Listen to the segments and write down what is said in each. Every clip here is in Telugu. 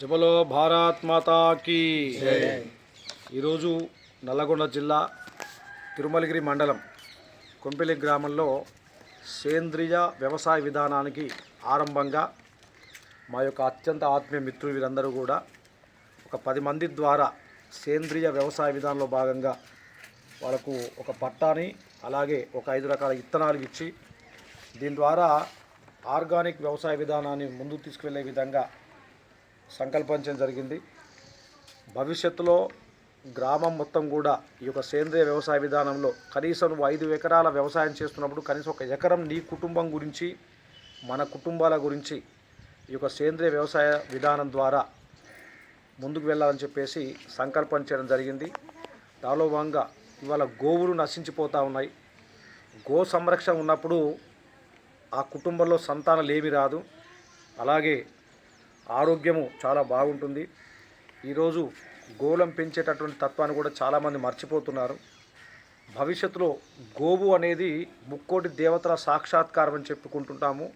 జబలో భారత్ మాతాకి ఈరోజు నల్లగొండ జిల్లా తిరుమలగిరి మండలం కొంపెలి గ్రామంలో సేంద్రియ వ్యవసాయ విధానానికి ఆరంభంగా మా యొక్క అత్యంత ఆత్మీయ మిత్రులు వీరందరూ కూడా ఒక పది మంది ద్వారా సేంద్రియ వ్యవసాయ విధానంలో భాగంగా వాళ్ళకు ఒక పట్టాని అలాగే ఒక ఐదు రకాల విత్తనాలు ఇచ్చి దీని ద్వారా ఆర్గానిక్ వ్యవసాయ విధానాన్ని ముందుకు తీసుకువెళ్ళే విధంగా సంకల్పించడం జరిగింది. భవిష్యత్తులో గ్రామం మొత్తం కూడా ఈ యొక్క సేంద్రియ వ్యవసాయ విధానంలో కనీసం నువ్వు ఐదు ఎకరాల వ్యవసాయం చేస్తున్నప్పుడు కనీసం ఒక ఎకరం నీ కుటుంబం గురించి మన కుటుంబాల గురించి ఈ యొక్క సేంద్రియ వ్యవసాయ విధానం ద్వారా ముందుకు వెళ్ళాలని చెప్పేసి సంకల్పం చేయడం జరిగింది. దానిలో భాగంగా ఇవాళ గోవులు నశించిపోతూ ఉన్నాయి. గో సంరక్షణ ఉన్నప్పుడు ఆ కుటుంబంలో సంతానం ఏమి రాదు. అలాగే ఆరోగ్యము చాలా బాగుంటుంది. ఈరోజు గోళం పెంచేటటువంటి తత్వాన్ని కూడా చాలామంది మర్చిపోతున్నారు. భవిష్యత్తులో గోవు అనేది ముక్కోటి దేవతల సాక్షాత్కారం అని చెప్పుకుంటుంటాము.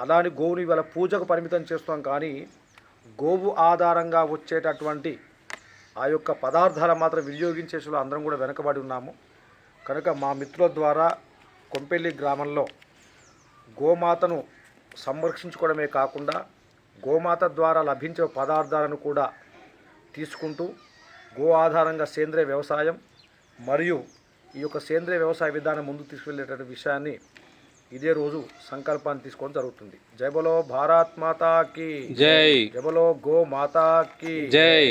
అలాని గోవుని ఇవాళ పూజకు పరిమితం చేస్తాం కానీ గోవు ఆధారంగా వచ్చేటటువంటి ఆ యొక్క పదార్థాలు మాత్రం వినియోగించేసేలో అందరం కూడా వెనకబడి ఉన్నాము. కనుక మా మిత్రుల ద్వారా కొంపెల్లి గ్రామంలో గోమాతను సంరక్షించుకోవడమే కాకుండా గోమాత ద్వారా లభించే పదార్థాలను కూడా తీసుకుంటూ గో ఆధారంగా సేంద్రియ వ్యవసాయం మరియు ఈ యొక్క సేంద్రియ వ్యవసాయ విధానం ముందుకు తీసుకెళ్ళేటటువంటి విషయాన్ని ఇదే రోజు సంకల్పాన్ని తీసుకోవడం జరుగుతుంది. జై బలో భారత్ మాతాకి జై. జై బలో గో మాతాకి జై.